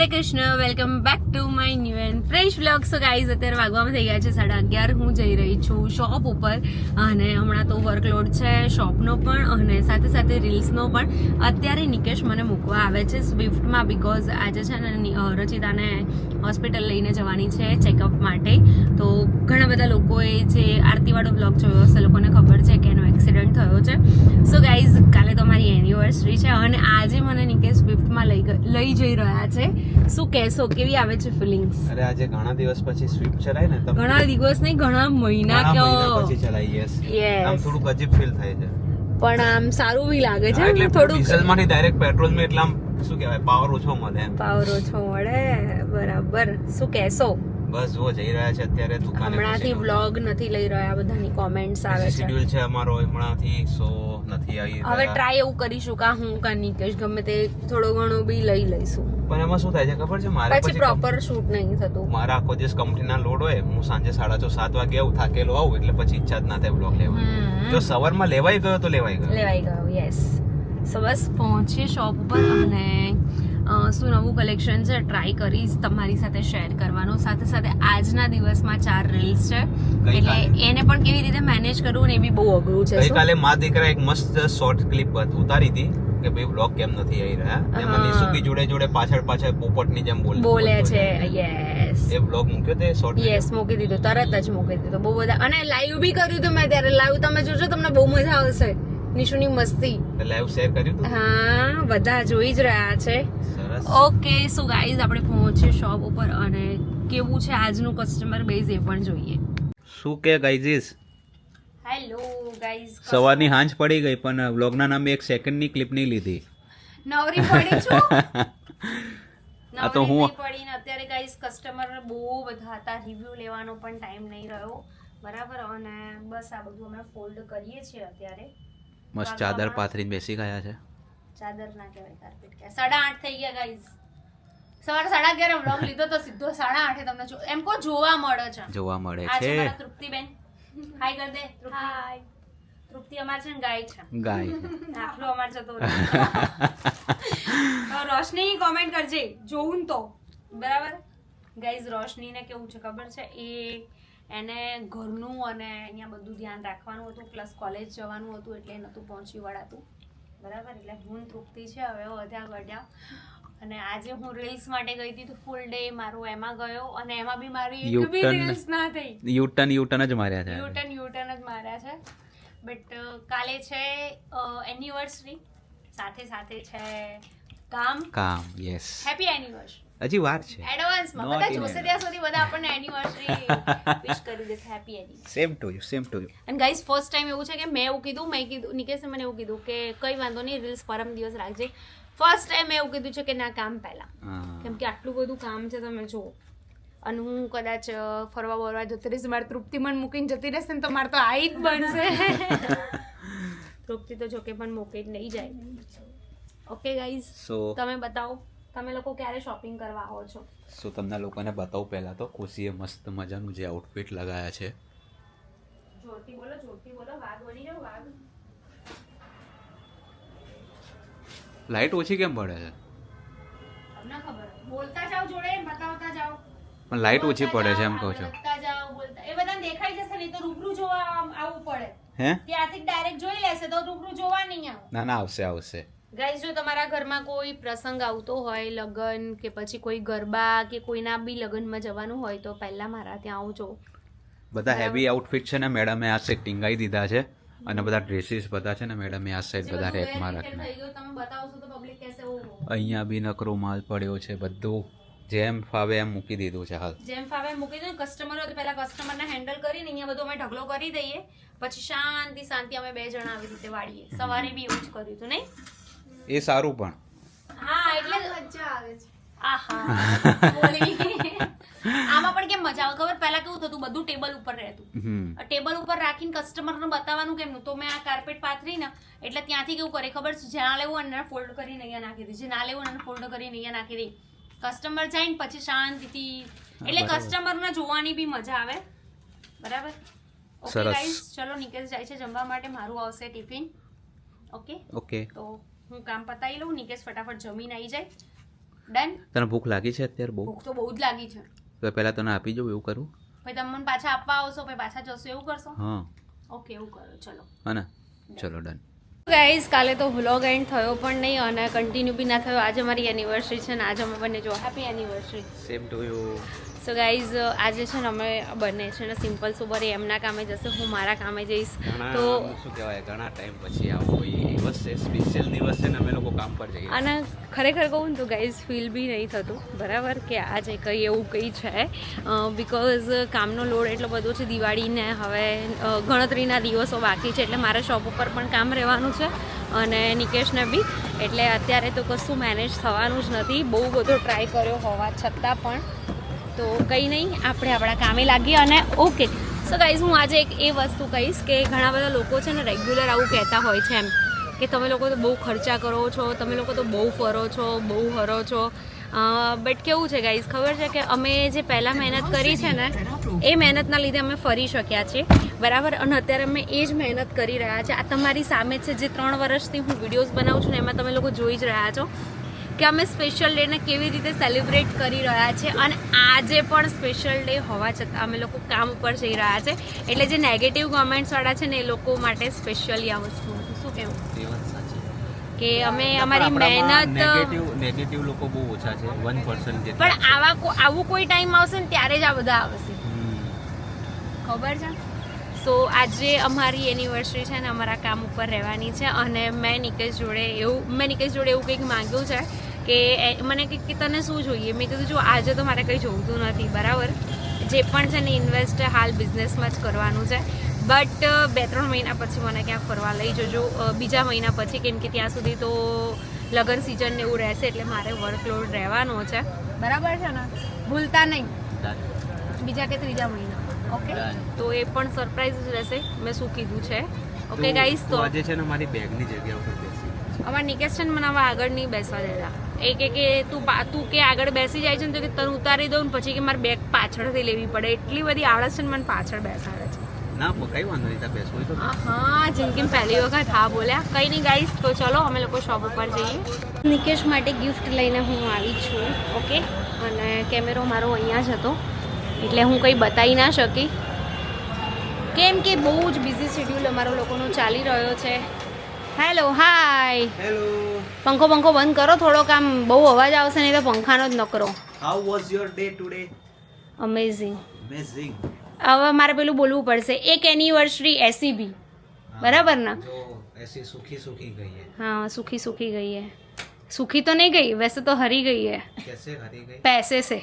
Hare Krishna welcome back to my new and fresh vlog so guys અત્યારે વાગવામાં થઈ ગયા છે સાડા અગિયાર. હું જઈ રહી છું શોપ ઉપર અને હમણાં તો વર્કલોડ છે શોપનો પણ અને સાથે સાથે રીલ્સનો પણ. અત્યારે નિકેશ મને મૂકવા આવે છે સ્વિફ્ટમાં બિકોઝ આજે છે ને રચિતાને હોસ્પિટલ લઈને જવાની છે ચેકઅપ માટે. તો ઘણા બધા લોકોએ જે આરતીવાળો બ્લોગ જોયો હશે, લોકોને ખબર છે કે એનો એક્સિડન્ટ થયો છે. સો ગાઈઝ કાલે તો મારી એનિવર્સરી છે અને આજે મને નિકેશ સ્વિફ્ટમાં લઈ લઈ જઈ રહ્યા છે. શું કહેશો? કેવી આવે છે ફિલિંગ્સ અરે આજે ઘણા દિવસ પછી સ્વીપ ચલાય ને તમે ઘણા દિવસ નહીં ઘણા મહિના કે કયો? પછી ચલાય યસ. આમ થોડુંક અજીબ ફીલ થાય છે. પણ આમ સારું બી લાગે છે એટલે થોડુંક. ડીઝલમાંથી ડાયરેક્ટ પેટ્રોલમાં એટલા શું કહેવાય પાવર ઓછો મળે પાવર ઓછો મળે બરાબર. શું કહેશો? બસ જો જઈ રહ્યા છે અત્યારે દુકાને હમણાંથી વ્લોગ નથી લઈ રહ્યા બધાની કોમેન્ટ્સ આવે છે. શેડ્યુલ છે અમારો હમણાંથી સો નથી આવી હવે ટ્રાય એવું કરીશું કે હું કા નિકેશ ગમે તે થોડો ઘણો બી લઈ લઈશું. પણ એમાં શું થાય છે ખબર છે? મારે પછી પ્રોપર શૂટ નહીં થતું. મારા આખો દિવસ કંપનીના લોડ હોય હું સાંજે સાડા છ સાત વાગે આવું થાકેલો આવું એટલે પછી ઈચ્છા જ ના થાય બ્લોગ લેવા જો સવારમાં લેવાઈ ગયો તો લેવાઈ ગયો. લેવાઈ ગયો યસ સો બસ પહોંચીએ શોપ ઉપર અને શું નવું કલેક્શન છે ટ્રાય કરીશ તમારી સાથે શેર કરવાનું. સાથે સાથે આજના દિવસમાં ચાર રીલ્સ છે. એટલે એને પણ કેવી રીતે મેનેજ કરવું ને એ બી બહુ અઘરું છે? ગઈકાલે મા દીકરા એક મસ્ત શોર્ટ ક્લિપ ઉતારી હતી. કે ભાઈ બ્લોગ કેમ નથી આવી રહ્યા? એમાં હા. જોડે જોડે પાછળ પાછળ પોપટની જેમ બોલે બોલે છે યસ એ બ્લોગ મૂક્યો તે શોર્ટ યસ મૂકી દીધો તરત જ મૂકી દીધો બહુ બધા અને લાઈવ બી કર્યું હતું મેં ત્યારે લાઈવ તમે જોજો તમને બહુ મજા આવશે નિશુની મસ્તી. લાઈવ શેર કર્યું હતું હા બધા જોઈ જ રહ્યા છે. ઓકે સો ગાઈઝ આપણે પહોંચીએ શોપ ઉપર અને કેવું છે આજનું કસ્ટમર બેઝ એ પણ જોઈએ. શું કે ગાઈઝીસ હેલો ગાઈઝ સવારની હાંજ પડી ગઈ પણ વ્લોગના નામે એક સેકન્ડની ક્લિપ નહીં લીધી. નવરી પડી છું? આ તો હું- પડી ને અત્યારે ગાઈઝ કસ્ટમર બહુ બધા હતા. રિવ્યુ લેવાનો પણ ટાઈમ નહીં રહ્યો. બરાબર? અને બસ આ બધું અમે ફોલ્ડ કરીએ છીએ અત્યારે. મસ્ત ચાદર પાથરીને બેસી ગયા છે. ચાદર ના કહેવાય કાર્પેટ કે સાડા આઠ થઈ ગયા ગાઈઝ સવારે સાડા અગિયાર વ્લોગ લીધો તો સીધો સાડા આઠે તમને જો એમ કો જોવા મળે છે. જોવા મળે છે. છે તૃપ્તિબેન. હાય કર દે તૃપ્તિ હાય તૃપ્તિ અમાર છે ને ગાય છે. ગાય આટલો અમાર જતો રોશની કોમેન્ટ કરજે. જોઉં ને તો. બરાબર? ગાઈઝ રોશનીને કેવું છે ખબર છે? એ એને ઘરનું અને અહીંયા બધું ધ્યાન રાખવાનું હતું પ્લસ કોલેજ જવાનું હતું એટલે નહોતું પહોંચી વળાતું બરાબર? એટલે હું તૃપ્તિ છે હવે વધ્યા ઘટ્યા અને આજે હું રીલ્સ માટે ગઈ હતી તો ફૂલ ડે મારો એમાં ગયો અને એમાં બી મારી એક બી રીલ્સ ના થઈ. યુટર્ન યુટર્ન જ માર્યા છે. યુટર્ન યુટર્ન જ માર્યા છે. બટ કાલે છે એનિવર્સરી સાથે સાથે છે કામ. કામ યસ હેપી એનિવર્સરી હજી વાર છે. એડવાન્સમાં બધા જોશે ત્યાં સુધી બધા આપણને એનિવર્સરી વિશ કરી દેશે. Happy anniversary same to you same to you અને ગાઈઝ ફર્સ્ટ ટાઈમ એવું છે કે મેં એવું કીધું મેં કીધું નિકેશે મને એવું કીધું કે કઈ વાંધો નહીં રીલ્સ પરમ દિવસ રાખજે. ફર્સ્ટ ટાઈમ એવું કીધું છે કે ના કામ પહેલા. કેમ કે આટલું બધું કામ છે તમે જુઓ. અને હું કદાચ ફરવા બરવા જતી રહીશ મારે તૃપ્તિ મન મૂકીને જતી રહેશે ને તો મારે તો આઈ જ બનશે. તૃપ્તિ તો જોકે પણ મૂકી જ નહીં જાય. ઓકે ગાઈઝ તમે બતાવો. તમે લોકો ક્યારે શોપિંગ કરવા આવો છો? સો તમને લોકોને બતાવું પહેલા તો ખુશીએ મસ્ત મજાનું જે આઉટફિટ લગાયા છે. જોરથી બોલો જોરથી બોલો વાઘ બની જાઓ લાઇટ ઓછી કેમ પડે છે? બોલતા જાઓ જોડે બતાવતા જાઓ. પણ લાઇટ ઓછી પડે છે એમ કહો છો. જાઓ એ બધાને દેખાઈ જશે નહીં તો રૂબરૂ જોવા આવવું પડે. હે? ત્યાંથી ડાયરેક્ટ જોઈ લેશે તો રૂબરૂ જોવા નહીં આવે. ના ના આવશે આવશે. ગાઈઝ જો તમારા ઘરમાં કોઈ પ્રસંગ આવતો હોય લગ્ન કે પછી કોઈ ગરબા કે કોઈના બી લગ્નમાં જવાનું હોય તો પહેલા મારા ત્યાં આવજો. બધા હેવી આઉટફિટ છે ને મેડમે આ સેટિંગ ટીંગાઈ દીધા છે. અને બધા ડ્રેસીસ બધા છે ને મેડમે આ સાઈડ બધા રેકમાં રાખીને. તમે બતાવશો તો પબ્લિક કહેશે ઓહો. અહીંયા બી નકરો માલ પડ્યો છે બધું. જેમ ફાવે એમ મૂકી દીધું છે હાલ. જેમ ફાવે મૂકી દીધું. કસ્ટમરો તો પહેલા કસ્ટમરને હેન્ડલ કરીને અહીંયા બધું અમે ઢગલો કરી દઈએ. પછી શાંતિ શાંતિ અમે બે જણા આવી રીતે વાળીએ. સવારે બી એવું જ કર્યું હતું નહીં? એ સારું પણ. હા એટલે મજા આવે છે. આહા. બોલી. આમાં પણ કેમ મજા આવે? ખબર? પહેલા કેવું થતું બધું ટેબલ ઉપર રહેતું. ટેબલ ઉપર રાખીને કસ્ટમરને બતાવવાનું કેમનું તો મેં આ કાર્પેટ પાથરી ને એટલે ત્યાંથી કેવું કરે ખબર? છે જ્યાં લેવું અને ફોલ્ડ કરીને અહીંયા નાખી દે. જે ના લેવું અને ફોલ્ડ કરીને અહીંયા નાખી દે. કસ્ટમર જાય ને પછી શાંતિથી. એટલે કસ્ટમર કસ્ટમરને જોવાની બી મજા આવે. બરાબર? ઓકે. ગાઈસ ચલો નિકેશ જાય છે જમવા માટે. મારું આવશે ટિફિન. ઓકે ઓકે તો હું કામ પતાવી લઉં. નિકેશ ફટાફટ જમીને આવી જાય. ડન તને ભૂખ લાગી છે અત્યારે બહુ? ભૂખ તો બહુ જ લાગી છે. તો પહેલાં તને આપી જવું એવું કરું? પછી તમે મને પાછા આપવા આવશો પછી પાછા જશો એવું કરશો? હા. ઓકે એવું કરો ચલો. હા ને. ચલો ડન. ગાઈઝ કાલે તો વ્લોગ એન્ડ થયો પણ નહીં અને કન્ટિન્યુ બી ના થયો. આજે મારી એનિવર્સરી છે ને આજે અમે બંને જો happy anniversary same to you so guys આજે છે ને અમે બંને છે ને સિમ્પલ સુબર એમના કામે જશે હું મારા કામે જઈશ. તો શું કહેવાય ઘણા ટાઈમ પછી આવો કોઈ દિવસ છે સ્પેશિયલ દિવસ છે ને અમે લોકો કામ પર જઈએ. અને ખરેખર કહું ને તો ગાઈઝ ફીલ બી નહીં થતું. બરાબર? કે આજે કંઈ એવું કંઈ છે. બિકોઝ કામનો લોડ એટલો બધો છે દિવાળીને હવે ગણતરીના દિવસો બાકી છે એટલે મારે શોપ ઉપર પણ કામ રહેવાનું છે અને નિકેશને બી. એટલે અત્યારે તો કશું મેનેજ થવાનું જ નથી. બહુ બધો ટ્રાય કર્યો હોવા છતાં પણ તો કંઈ નહીં, આપણે આપણા કામે લાગીએ અને ઓકે. સો ગાઈઝ હું આજે એક એ વસ્તુ કહીશ કે ઘણા બધા લોકો છે ને રેગ્યુલર આવું કહેતા હોય છે એમ કે તમે લોકો તો બહુ ખર્ચા કરો છો, તમે લોકો તો બહુ ફરો છો, બહુ હરો છો. બટ કેવું છે ગાઈઝ ખબર છે કે અમે જે પહેલાં મહેનત કરી છે ને, એ મહેનતના લીધે અમે ફરી શક્યા છીએ. બરાબર? અને અત્યારે અમે એ જ મહેનત કરી રહ્યા છે. આ તમારી સામે છે જે ત્રણ વર્ષથી હું વિડીયોઝ બનાવું છું ને, એમાં તમે લોકો જોઈ જ રહ્યા છો. કે અમે સ્પેશિયલ ડેને કેવી રીતે સેલિબ્રેટ કરી રહ્યા છે અને આજે પણ સ્પેશિયલ ડે હોવા છતાં અમે લોકો કામ ઉપર જઈ રહ્યા છે. એટલે જે નેગેટિવ કોમેન્ટ્સવાળા છે ને એ લોકો માટે સ્પેશિયલી આ વસ્તુ શું કહેવું કે અમે અમારી મહેનત નેગેટિવ નેગેટિવ લોકો બહુ ઓછા છે. વન પર્સન્ટ જેટલા પણ આવા આવું કોઈ ટાઈમ આવશે ને ત્યારે જ આ બધા આવશે. ખબર છે? સો આજે અમારી એનિવર્સરી છે ને અમારા કામ ઉપર રહેવાની છે અને મેં નિકેશ જોડે એવું મેં નિકેશ જોડે એવું કંઈક માંગ્યું છે કે મને કે તને શું જોઈએ? મેં કીધું જો આજે તો મારે કંઈ જોઈતું નથી. બરાબર? જે પણ છે ને ઇન્વેસ્ટ હાલ બિઝનેસમાં જ કરવાનું છે. બટ બે ત્રણ મહિના પછી મને ક્યાંક ફરવા લઈ જજો. બીજા મહિના પછી કેમ કે ત્યાં સુધી તો લગ્ન સિઝન ને એવું રહેશે એટલે મારે વર્કલોડ રહેવાનો છે. બરાબર છે ને? ભૂલતા નહીં. બીજા કે ત્રીજા મહિના. ઓકે તો એ પણ સરપ્રાઈઝ જ રહેશે. મેં શું કીધું છે? ઓકે ગાઈસ તો આજે છે ને મારી બેગની જગ્યા ઉપર બેસી. અમાર નિકેશ છે મને આગળ નહીં બેસવા દેતા એ કે કે તું તું કે આગળ બેસી જાય છે ને તો કે તને ઉતારી દઉં ને પછી કે મારે બેગ પાછળથી લેવી પડે. એટલી બધી આળસ છે ને મને પાછળ બેસાડે છે. ના કઈ વાંધો નહીં બેસવું તો હા જિંદગીમાં પહેલી વખત હા બોલ્યા. કંઈ નહીં ગાઈસ તો ચલો અમે લોકો શોપ ઉપર જઈએ. નિકેશ માટે ગિફ્ટ લઈને હું આવી છું ઓકે? અને કેમેરો મારો અહીંયા જ હતો. એટલે હું કંઈ બતાવી ના શકી. કેમ કે બહુ જ બિઝી શેડ્યુલ અમારો લોકોનો ચાલી રહ્યો છે. હેલો હાય હેલો પંખો પંખો બંધ કરો થોડોક આમ બહુ અવાજ આવશે નહીં તો પંખાનો જ નકરો how was your day today amazing amazing હવે મારે પેલું બોલવું પડશે એક એનિવર્સરી એસીબી બરાબર ને જો એસી સુખી સુખી ગઈ है हाँ सूखी सूखी गई है सूखी तो नहीं गई वैसे तो हरी गई है कैसे हरी गई पैसे से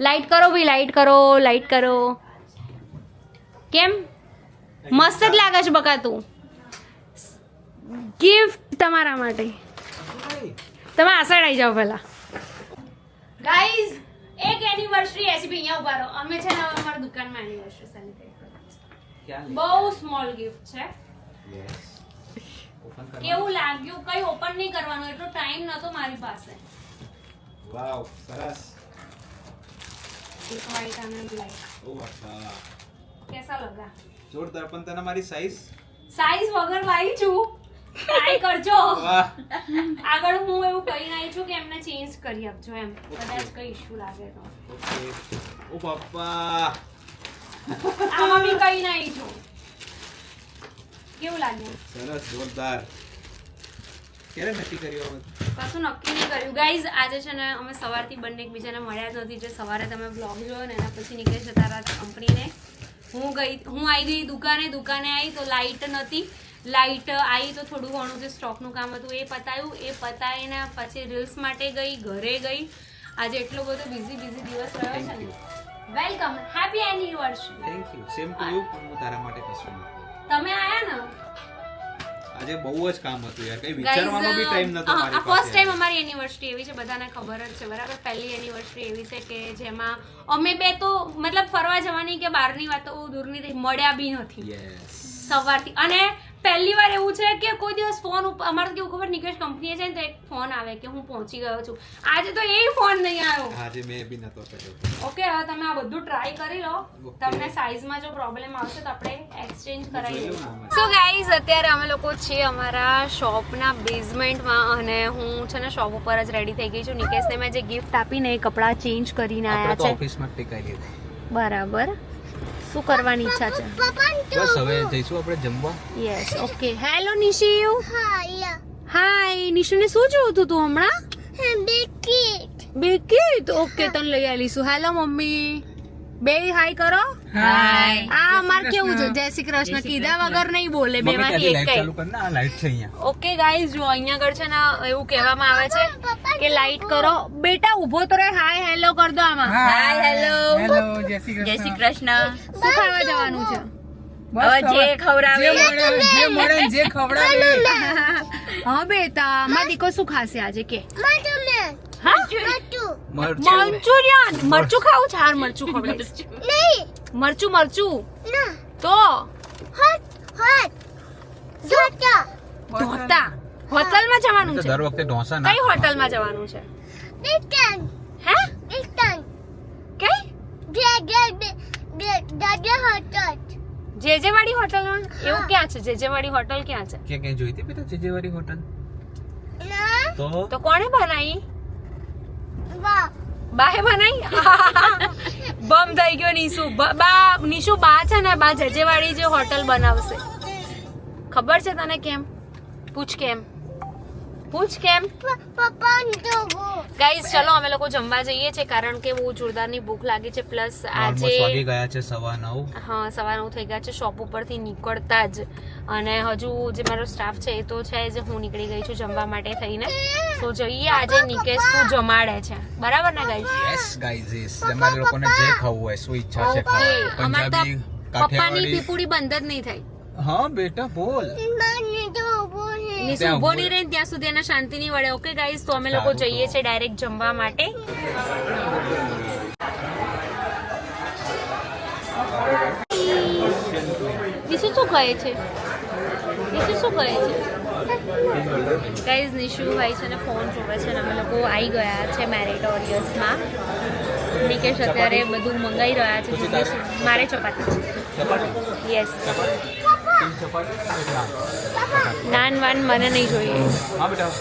लाइट करो भाई लाइट करो लाइट કરો કેમ મસ્ત જ લાગે છે બકા તું ગિફ્ટ તમારા માટે. તમે આસાડ આવી જાઓ પહેલા. ગાઈઝ એક એનિવર્સરી એસીપી અહીંયા ઊભા રહો. અમે છે ને અમારા દુકાનમાં એનિવર્સરી સેલિબ્રેટ બહુ સ્મોલ ગિફ્ટ છે. કેવું લાગ્યું? કઈ ઓપન નહીં કરવાનું. એટલો ટાઈમ નતો મારી પાસે. વાવ સરસ. કેસા લગા? જોરદાર પણ તને મારી સાઈઝ સાઈઝ વગર લાવી છું. ટ્રાય કરજો. આગળ હું એવું કહી આવી છું કે એમને ચેન્જ કરી આપજો એમ. કદાચ કઈ ઇશ્યુ લાગે તો. ઓ પપ્પા. આમાં બી કઈ નહીં છું. કેવું લાગ્યું? સરસ જોરદાર. ક્યારે નક્કી કર્યું કશું નક્કી નહીં કર્યું. ગાઈઝ આજે છે ને અમે સવારથી બંને એકબીજાને મળ્યા જ નથી. જે સવારે તમે બ્લોગ જોયો ને એના પછી નીકળે તારા કંપનીને હું ગઈ હું આવી ગઈ દુકાને દુકાને આવી તો લાઇટ નથી. લાઇટ આવી તો થોડું ઘણું જે સ્ટોકનું કામ હતું એ પતાયું. એ પતાવીને પછી રીલ્સ માટે ગઈ ઘરે ગઈ. આજે એટલો બધો બિઝી બિઝી દિવસ રહ્યો છે ને. Welcome happy anniversary thank you same to you પણ હું તારા માટે કશું નથી તમે આયા ને? આજે બહુ જ કામ હતું યાર. કઈ વિચારવાનો બી ટાઈમ નતો મારી ફર્સ્ટ ટાઈમ અમારી એનિવર્સરી એવી છે બધાને ખબર જ છે. બરાબર? પહેલી એનિવર્સરી એવી છે કે જેમાં અમે બે તો મતલબ ફરવા જવાની કે બહારની વાતો દૂરની થઈ મળ્યા બી નથી. યસ સવારથી. અને પહેલી વાર એવું છે કે કોઈ દિવસ ફોન ઉપર અમારે કેવું ખબર નિકેશ કંપનીએ છે ને તો એક ફોન આવે કે હું પહોંચી ગયો છું. આજે તો એ ફોન નહીં આવ્યો. આજે મેં બી નતો કર્યો. ઓકે હવે તમે આ બધું ટ્રાય કરી લો. તમને સાઈઝમાં જો પ્રોબ્લેમ આવશે તો આપણે એક્સચેન્જ કરાવી લઈશું સો ગાઈઝ અત્યારે અમે લોકો છીએ અમારા શોપના બેઝમેન્ટમાં અને હું છે ને શોપ ઉપર જ રેડી થઈ ગઈ છું. નિકેશને મેં જે ગિફ્ટ આપીને એ કપડાં ચેન્જ કરીને આવ્યા છે. ઓફિસમાં ટીકાઈ લીધી. બરાબર. શું કરવાની ઈચ્છા છે? બસ હવે જઈશું આપણે જમવા. યસ ઓકે હેલો નિશિયુ હાય નિશુને શું જોતું તું હમણાં? બિસ્કિટ ઓકે તને લઈ આવીશું. Hello mummy. બે હાય કરો. હાય આ અમાર કેવું છે? જય શ્રી કૃષ્ણ. કીધા વગર નહીં બોલે બે માંથી એક કઈ. કર? ને આ લાઈટ છે અહીંયા. ઓકે ગાઈઝ જો અહીંયા આગળ છે ને એવું કહેવામાં આવે છે કે લાઈટ કરો. બેટા ઊભો તો રહે. હાય હેલો કર દો આમાં. હાય હેલો હેલો જય શ્રી કૃષ્ણ. કૃષ્ણ. શું ખાવા જવાનું છે? જે ખવડાવે. જે મળે જે મળે ને જે ખવડાવે. હા બેટા માં દીકો શું ખાશે આજે કે? મરચું. મંચુરિયન. મરચું. ખાવું છે? હાર મરચું ખવડાવીશ. મરચું મરચું. તો? ધોતા. હોટલમાં જવાનું છે. દર વખતે ઢોસા ના કઈ હોટલમાં જવાનું છે? હે? કઈ? જેજે વાળી હોટલમાં એવું ક્યાં છે? જેજેવાડી હોટલ ક્યાં છે? કે કે જોઈતી બેટા જેજેવાડી હોટલ? તો? તો કોણે બનાવી? બાએ બનાવી બમ થઈ ગયો નીશુ બા નીશુ બા છે ને બા જજેવાળી જે હોટલ બનાવશે. ખબર છે તને કેમ? પૂછ કેમ. પૂછ કેમ. ગાઈસ ચલો અમે લોકો જમવા જઈએ છે કારણ કે બહુ જોરદારની ભૂખ લાગી છે. પ્લસ આજે ગયા છે સવા નવ. હા સવાર નવ થઈ ગયા છે. શોપ ઉપરથી નીકળતા જ. અને હજુ જે મારો સ્ટાફ છે એ તો છે જ હું નીકળી ગઈ છું જમવા માટે થઈને. તો જોઈએ આજે નિકેશ શું જમાડે છે. બરાબર ને ગાઈઝ યસ ગાઈઝ યસ તમારે લોકોને જે ખાવું હોય શું ઈચ્છા છે ખાવા અમારે તો પંજાબી પપ્પાની પીપુડી બંધ જ નહીં થઈ. હા બેટા બોલ. ઊભો નહીં રહે ત્યાં સુધી એને શાંતિ નહીં વળે ઓકે ગાઈઝ તો અમે લોકો જઈએ છીએ ડાયરેક્ટ જમવા માટે. નિશુ શું કહે છે? નિશુ શું કરે છે? ગાઈઝ નિશુ ભાઈ છે ને ફોન જોવે છે ને અમે લોકો આવી ગયા છે મેરેટોરિયસમાં નિકેશ અત્યારે બધું મંગાઈ રહ્યા છે. મારે ચપાતી યસ નાન નાન વાન મને નહીં જોઈએ. હા બેટા.